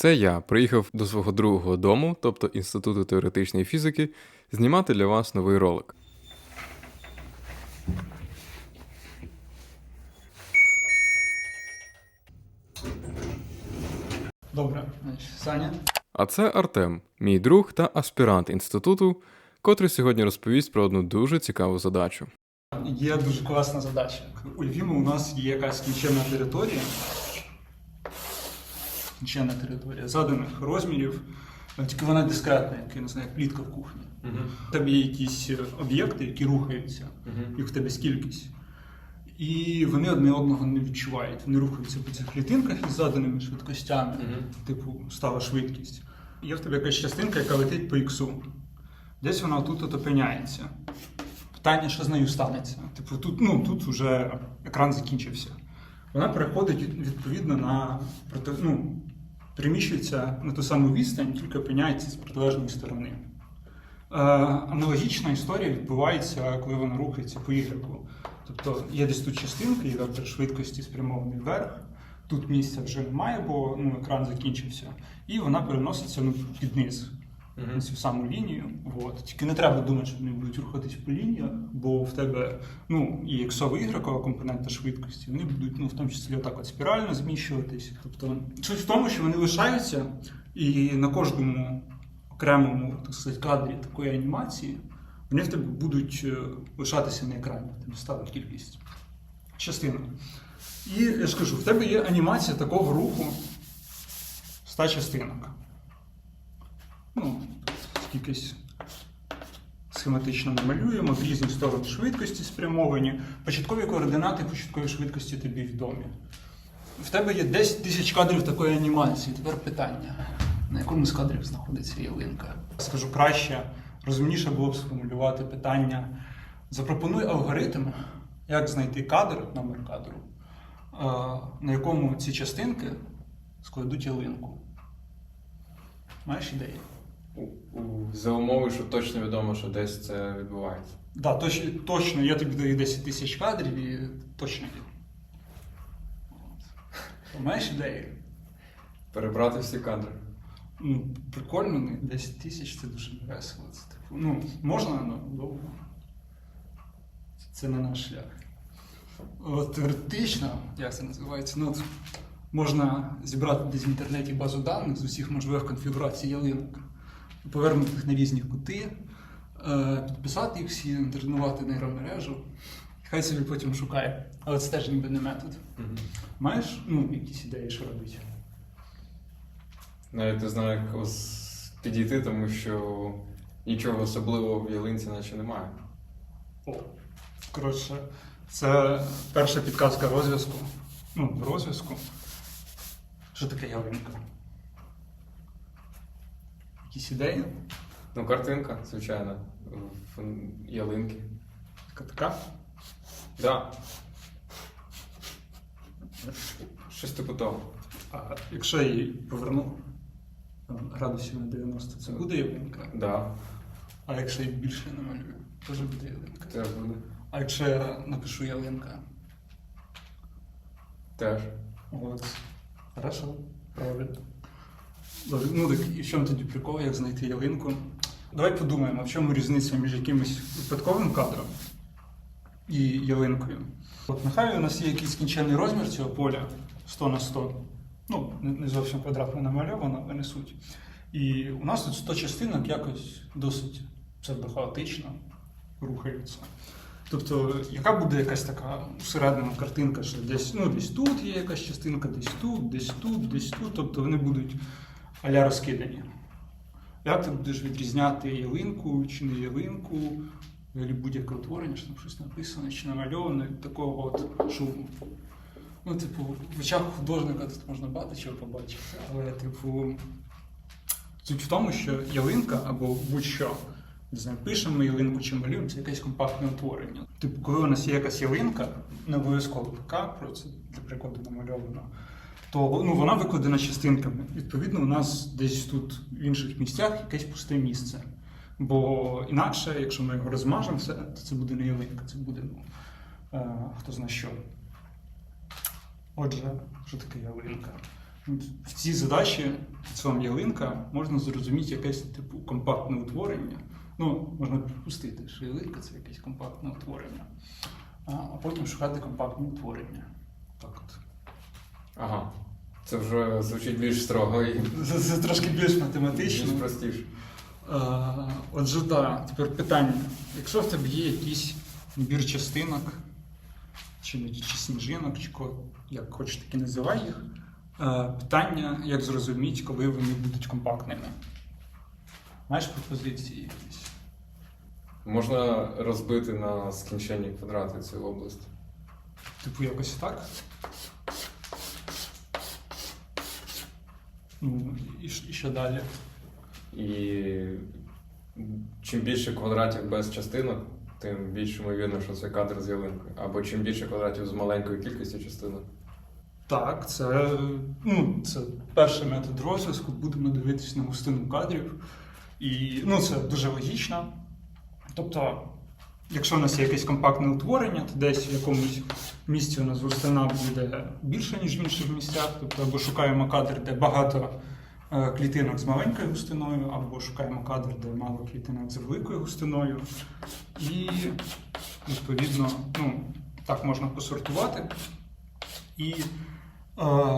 Це я приїхав до свого другого дому, тобто Інституту теоретичної фізики, знімати для вас новий ролик. Добре, значить, Саня. А це Артем, мій друг та аспірант інституту, котрий сьогодні розповість про одну дуже цікаву задачу. Є дуже класна задача. Уявімо, у нас є якась кінчена територія. Кінчена територія заданих розмірів, е, тільки вона дискретна, як я не знаю, як плітка в кухні. У тебе є якісь е, об'єкти, які рухаються, їх в тебе скількись. І вони одне одного не відчувають. Вони рухаються по цих клітинках із заданими швидкостями, типу стала швидкість. Є в тебе якась частинка, яка летить по іксу. Десь вона тут опиняється. Питання, що з нею станеться. Типу, тут, ну, тут вже екран закінчився. Вона переходить відповідно на проти, ну, переміщується на ту саму відстань, тільки опиняється з протилежної сторони. Е, аналогічна історія відбувається, коли вона рухається по Y. Тобто є десь тут частинка, і вектор швидкості спрямований вверх. Тут місця вже немає, бо ну, екран закінчився. І вона переноситься ну, під низ на цю саму лінію. От. Тільки не треба думати, що вони будуть рухатись по лініях, бо в тебе ну, і іксова ігрокова компонента швидкості, вони будуть ну, в тому числі отак от спірально зміщуватись. Тобто суть в тому, що вони лишаються, і на кожному окремому так сказати, кадрі такої анімації вони в тебе будуть е, лишатися на екрані. Тебе стала кількість частинок. І я ж кажу, в тебе є анімація такого руху 100 частинок. Ну, якось схематично намалюємо, в різні сторони швидкості спрямовані. Початкові координати початкової швидкості тобі відомі. В тебе є 10 тисяч кадрів такої анімації. Тепер питання: на якому з кадрів знаходиться ялинка? Скажу краще, розумніше було б сформулювати питання. Запропонуй алгоритм, як знайти кадр, номер кадру, е, на якому ці частинки складуть ялинку. Маєш ідею? За умови, що точно відомо, що десь це відбувається. Да, точ, точно, я тобі даю 10 тисяч кадрів і точно є. Маєш ідею? Перебрати всі кадри. Ну, прикольно, ну, 10 тисяч це дуже весело. Це, типу, ну, можна, але довго. Це не наш шлях. От, теоретично, як це називається, ну, можна зібрати десь в інтернеті базу даних з усіх можливих конфігурацій ялинок, повернути їх на різні кути, е, підписати їх всі, тренувати нейромережу. Хай собі потім шукає. Але це теж ніби не метод. Маєш ну, якісь ідеї, що робити? Навіть не знаю, як підійти, тому що нічого особливого в ялинці наче немає. О, коротше, це перша підказка розв'язку. Ну, розв'язку. Що таке ялинка? Якісь ідеї? Ну, картинка, звичайно, в ялинки. Така? Да. Щось типу того. А якщо я її поверну там, градусів на 90, це буде ялинка. Да, А якщо я більше намалюю, теж буде ялинка. теж буде. А якщо я напишу ялинка? Теж. От. Хорошо, правильно. Ну так і в чому тоді прикол, як знайти ялинку? Давай подумаємо, в чому різниця між якимось випадковим кадром і ялинкою. От нехай у нас є якийсь кінчений розмір цього поля 100 на 100. Ну, не не зовсім квадратно намальовано, але не суть. І у нас тут 100 частинок якось досить псевдохаотично рухаються. Тобто, яка буде якась така усередина картинка, що десь, ну, десь тут є якась частинка, десь тут, десь тут, десь тут. Тобто вони будуть аля розкидані. Як ти будеш відрізняти ялинку чи не ялинку, взагалі будь-яке утворення, що там щось написано чи намальоване такого от шуму. Ну, типу, в очах художника тут можна багато чого побачити, але, типу, суть в тому, що ялинка або будь-що, не знаю, пишемо ялинку чи малюємо, це якесь компактне утворення. Типу, коли у нас є якась ялинка, не обов'язково ПК, про це для прикладу намальовано, то ну, вона викладена частинками. Відповідно, у нас десь тут в інших місцях якесь пусте місце. Бо інакше, якщо ми його розмажемо, все, то це буде не ялинка, це буде ну, е, хто зна що. Отже, що таке ялинка? В цій задачі, вам ялинка, можна зрозуміти якесь типу компактне утворення. Ну, можна припустити, що ялинка це якесь компактне утворення. А потім шукати компактне утворення. Так от. Ага. Це вже звучить більш строго і Це, це трошки більш математично. більш простіше. Е, Отже, так, тепер питання. Якщо в тебе є якийсь набір частинок, чи, чи сніжинок, чи ко- як хочеш, так і називай їх, е, питання, як зрозуміти, коли вони будуть компактними. Маєш пропозиції якісь? Можна розбити на скінченні квадрати цю область. Типу, якось так? Ну, і, і що далі? І чим більше квадратів без частинок, тим більш ймовірно, що це кадр з ялинкою. Або чим більше квадратів з маленькою кількістю частинок. Так, це, ну, це перший метод розв'язку. Будемо дивитися на густину кадрів. І ну, це дуже логічно. Тобто, якщо у нас є якесь компактне утворення, то десь в якомусь місці у нас густина буде більша, ніж в інших місцях. Тобто, або шукаємо кадр, де багато е, клітинок з маленькою густиною, або шукаємо кадр, де мало клітинок з великою густиною. І, відповідно, ну, так можна посортувати. І, е,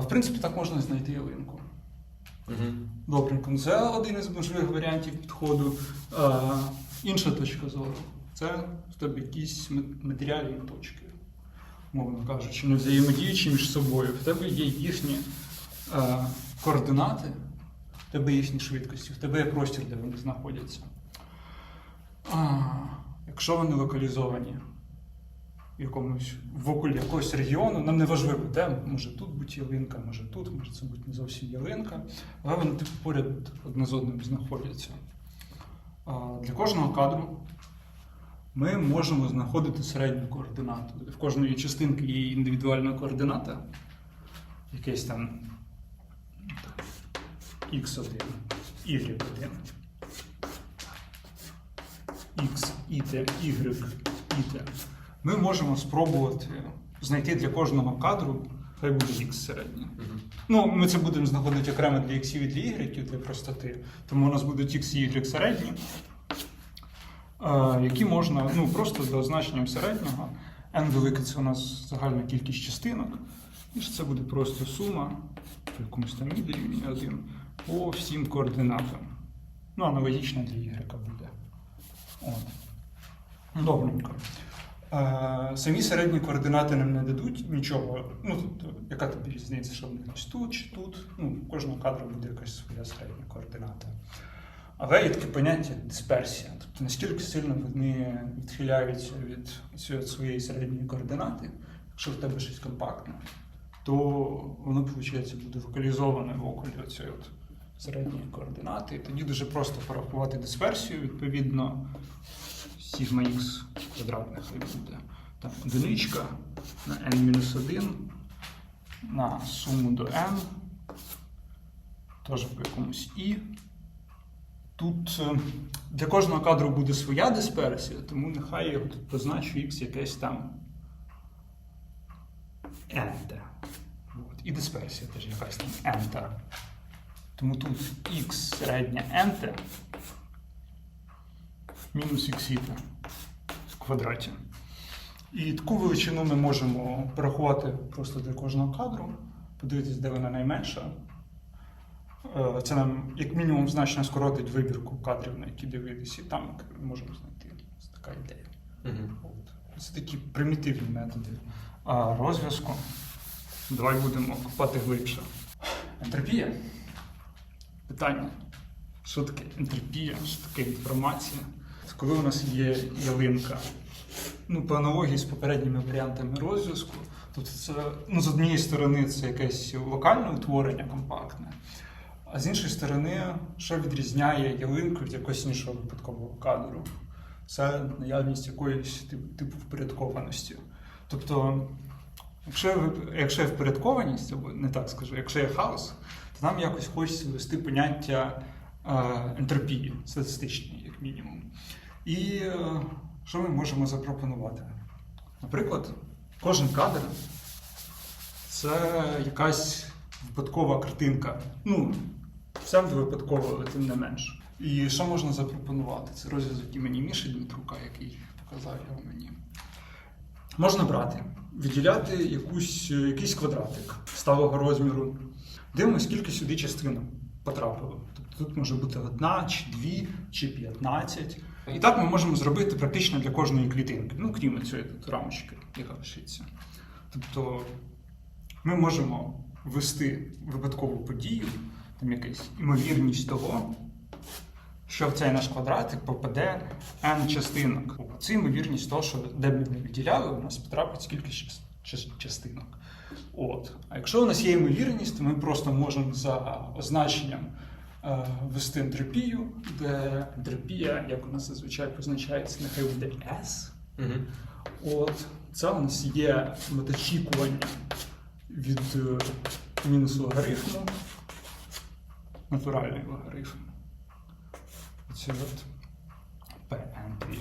в принципі, так можна знайти ялинку. Угу. Добренько, це один із можливих варіантів підходу. Е, інша точка зору це тебе якісь матеріальні точки, мовно кажучи, не взаємодіючи між собою. В тебе є їхні е, координати, в тебе їхні швидкості, в тебе є простір, де вони знаходяться. А, якщо вони локалізовані в якомусь в околі якогось регіону, нам не важливо, де може тут бути ялинка, може тут, може це бути не зовсім ялинка, але вони типу поряд одне з одним знаходяться. А, Для кожного кадру ми можемо знаходити середню координату. В кожної частинки є індивідуальна координата, якийсь там x1, y1, x, it, y, it. Ми можемо спробувати знайти для кожного кадру, хай буде x середній. Ну, ми це будемо знаходити окремо для x і для y для простоти. Тому у нас будуть x і y середні, які можна ну, просто за означенням середнього. n велике це у нас загальна кількість частинок. І ж це буде просто сума по якомусь там і дорівнює 1 по всім координатам. Ну, аналогічно для y буде. От. Добренько. Е, Самі середні координати нам не дадуть нічого. Ну, тобто, яка тобі різниця, що в ось тут чи тут? Ну, у кожного кадру буде якась своя середня координата. Але є таке поняття дисперсія. Тобто наскільки сильно вони відхиляються від своєї середньої координати, якщо в тебе щось компактне, то воно, виходить, буде локалізоване в околі цієї середньої координати. І тоді дуже просто порахувати дисперсію, відповідно, сігма х квадратних буде. Там одиничка на n-1 на суму до n, теж по якомусь і. Тут е, для кожного кадру буде своя дисперсія, тому нехай я його тут позначу x якесь там enter. От. І дисперсія теж якась там enter. Тому тут x середня enter мінус x в квадраті. І таку величину ми можемо порахувати просто для кожного кадру, подивитись, де вона найменша. Е, Це нам, як мінімум, значно скоротить вибірку кадрів, на які дивитися, і там ми можемо знайти Ось така ідея. Угу. От. Це такі примітивні методи а розв'язку. Давай будемо копати глибше. Ентропія. Питання. Що таке ентропія? Що таке інформація? Це коли у нас є ялинка. Ну, по аналогії з попередніми варіантами розв'язку. Тобто це, ну, з однієї сторони, це якесь локальне утворення компактне, а з іншої сторони, що відрізняє ялинку від якогось іншого випадкового кадру? Це наявність якоїсь типу, впорядкованості. Тобто, якщо, якщо є впорядкованість, або не так скажу, якщо є хаос, то нам якось хочеться ввести поняття е, ентропії, статистичної, як мінімум. І е, що ми можемо запропонувати? Наприклад, кожен кадр це якась випадкова картинка. Ну, псевдовипадково, але тим не менш. І що можна запропонувати? Це розв'язок імені Міші Дмитрука, який показав його мені. Можна брати, виділяти якусь, якийсь квадратик сталого розміру. Дивимося, скільки сюди частинок потрапило. Тобто тут може бути одна, чи дві, чи п'ятнадцять. І так ми можемо зробити практично для кожної клітинки, ну крім цієї тут рамочки, яка лишиться. Тобто ми можемо ввести випадкову подію, там якась імовірність того, що в цей наш квадратик попаде n частинок. Це ймовірність того, що де б ми не виділяли, у нас потрапить скільки час- час- частинок. От. А якщо у нас є ймовірність, то ми просто можемо за означенням е, ввести ентропію, де ентропія, як у нас зазвичай позначається, нехай буде S. От, це у нас є меточікування від е, мінус логарифму, натуральний логарифм. Це от PNP.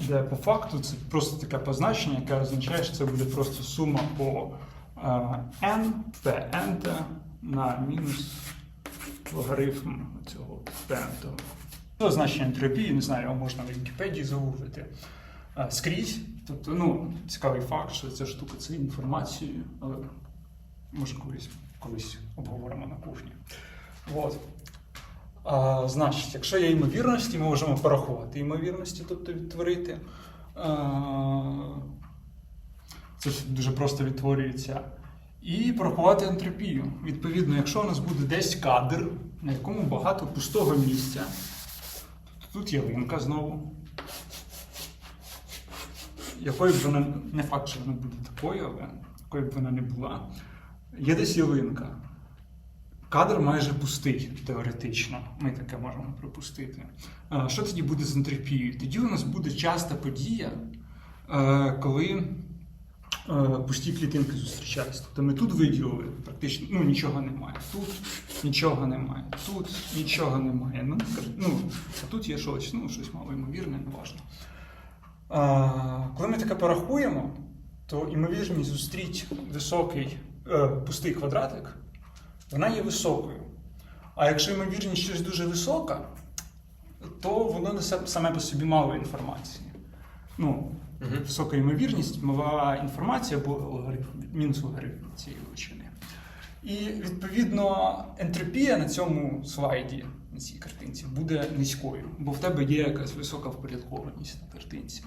Де по факту це просто таке позначення, яке означає, що це буде просто сума по е, n, pnt на мінус логарифм цього pnt. Це значення ентропії, не знаю, його можна в Вікіпедії загуглити. Е, Скрізь. Тобто, ну, цікавий факт, що ця штука це інформацію, але може колись, колись обговоримо на кухні. От. А, значить, якщо є ймовірності, ми можемо порахувати ймовірності, тобто відтворити. А, це ж дуже просто відтворюється. І порахувати ентропію. Відповідно, якщо у нас буде десь кадр, на якому багато пустого місця, тут ялинка знову. Якою б вона, не факт, що вона буде такою, але якою б вона не була, є десь ялинка. Кадр майже пустий, теоретично. Ми таке можемо припустити. Е, Що тоді буде з ентропією? Тоді у нас буде часта подія, е, коли е, пусті клітинки зустрічаються. Тобто ми тут виділили практично ну, нічого немає. Тут нічого немає, тут нічого немає. Ну, ну, а тут є щось, ну, щось мало ймовірне, неважно. Е, Коли ми таке порахуємо, то ймовірність зустріти високий пустий квадратик вона є високою. А якщо ймовірність щось дуже висока, то воно несе саме по собі мало інформації. Ну, Мгм. висока ймовірність, мала інформація або логарифм, мінус логарифм цієї величини. І відповідно ентропія на цьому слайді, на цій картинці, буде низькою, бо в тебе є якась висока впорядкованість на картинці.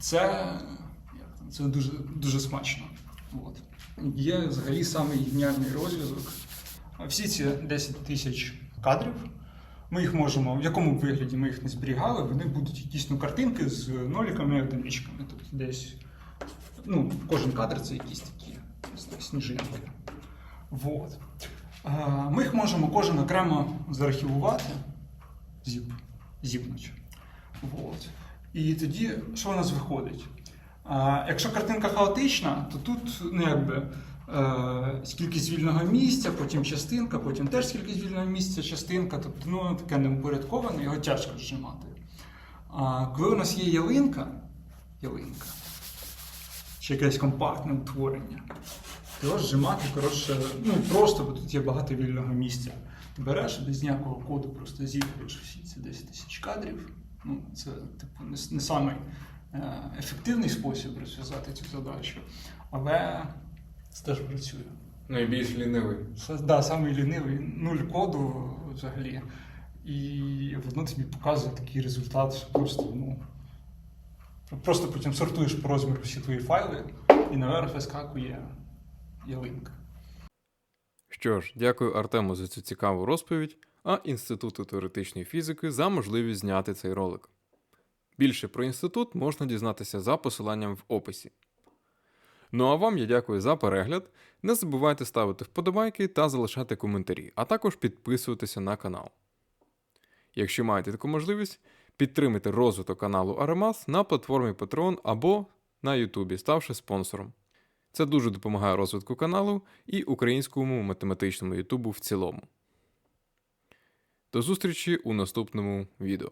Це, це дуже, дуже смачно. От. Є взагалі самий геніальний розв'язок. Всі ці 10 тисяч кадрів. Ми їх можемо, в якому б вигляді ми їх не зберігали, вони будуть ну, картинки з ноліками і одиничками. Тобто десь ну, кожен кадр це якісь такі сніжинки. Вот. Ми їх можемо кожен окремо заархівувати, зіп, зіпнуть. Вот. І тоді що у нас виходить? А, якщо картинка хаотична, то тут ну, якби, е, кількість вільного місця, потім частинка, потім теж кількість вільного місця, частинка, тобто ну, таке неупорядковане, його тяжко зжимати. А коли у нас є ялинка, ялинка, чи якесь компактне утворення, то його зжимати коротше, ну, просто, бо тут є багато вільного місця. Ти береш без ніякого коду, просто зіпуєш всі ці 10 тисяч кадрів. Ну, це типу, не, не самий ефективний спосіб розв'язати цю задачу, але це теж працює. Найбільш лінивий. Це да, самий лінивий, нуль коду взагалі. І воно тобі показує такий результат, що просто, ну. Просто потім сортуєш по розміру всі твої файли, і наверх вискакує ялинка. Що ж, дякую Артему за цю цікаву розповідь, а Інституту теоретичної фізики за можливість зняти цей ролик. Більше про інститут можна дізнатися за посиланням в описі. Ну а вам я дякую за перегляд. Не забувайте ставити вподобайки та залишати коментарі, а також підписуватися на канал. Якщо маєте таку можливість, підтримайте розвиток каналу Аремас на платформі Patreon або на Ютубі, ставши спонсором. Це дуже допомагає розвитку каналу і українському математичному Ютубу в цілому. До зустрічі у наступному відео.